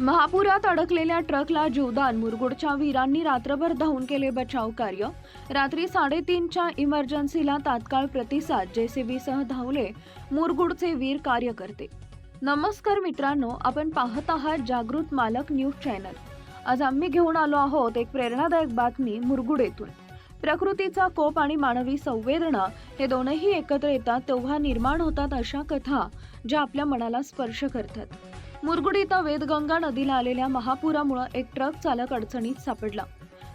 महापुरात अडकलेल्या ट्रकला जीवदान. मुरगुडच्या वीरांनी रात्रभर धावून केले बचाव कार्य. रात्री साडेतीनच्या इमर्जन्सीला तात्काळ प्रतिसाद. जेसीबीसह धावले मुरगुडचे वीर कार्यकर्ते. नमस्कार मित्रांनो आपण पाहत आहात जागृत मालक न्यूज चॅनल. आज आम्ही घेऊन आलो आहोत एक प्रेरणादायक बातमी मुरगुड येथून प्रकृतीचा कोप आणि मानवी संवेदना हे दोनही एकत्र येतात तेव्हा निर्माण होतात अशा कथा ज्या आपल्या मनाला स्पर्श करतात. मुरगुड इथं वेदगंगा नदीला आलेल्या महापुरामुळे एक ट्रक चालक अडचणीत सापडला.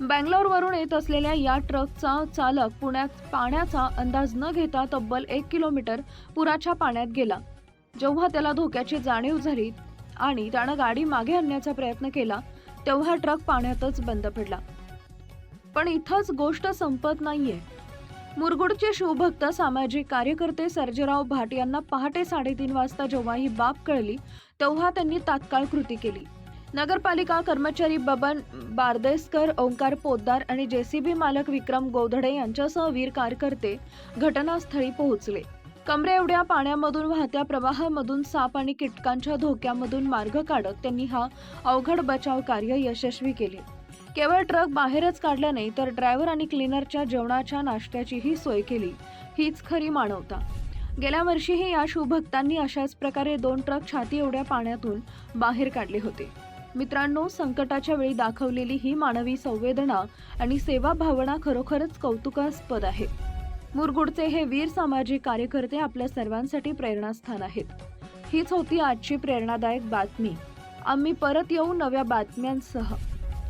बँगलोरवरून येत असलेल्या या ट्रकचा चालक पुण्यात पाण्याचा अंदाज न घेता तब्बल एक किलोमीटर पुराच्या पाण्यात गेला. जेव्हा त्याला धोक्याची जाणीव झाली आणि त्यानं गाडी मागे आणण्याचा प्रयत्न केला तेव्हा ट्रक पाण्यातच बंद पडला. पण इथंच गोष्ट संपत नाहीये. मुरगुडचे शिवभक्त सामाजिक कार्यकर्ते सर्जेराव भाट यांना पहाटे साडेतीन वाजता जेव्हा ही बाब कळली तेव्हा त्यांनी तात्काळ कृती केली. नगरपालिका कर्मचारी बबन बारदेसकर ओंकार पोद्दार आणि जेसीबी मालक विक्रम गोधडे यांच्यासह वीर कार्यकर्ते घटनास्थळी पोहोचले. कमरे एवढ्या पाण्यामधून वाहत्या प्रवाहामधून साप आणि कीटकांच्या धोक्यामधून मार्ग काढत त्यांनी हा अवघड बचाव कार्य यशस्वी केले. केवळ ट्रक बाहेरच काढला नाही तर ड्रायव्हर आणि क्लिनरच्या जेवणाच्या नाश्त्याचीही सोय केली. हीच खरी मानवता. गेल्या वर्षीही या शिवभक्तांनी अशाच प्रकारे दोन ट्रक छाती एवढ्या पाण्यातून बाहेर काढले होते. मित्रांनो संकटाच्या वेळी दाखवलेली ही मानवी संवेदना आणि सेवा भावना खरोखरच कौतुकास्पद आहे. मुरगुडचे हे वीर सामाजिक कार्यकर्ते आपल्या सर्वांसाठी प्रेरणास्थान आहेत. हीच होती आजची प्रेरणादायक बातमी. आम्ही परत येऊ नव्या बातम्यांसह.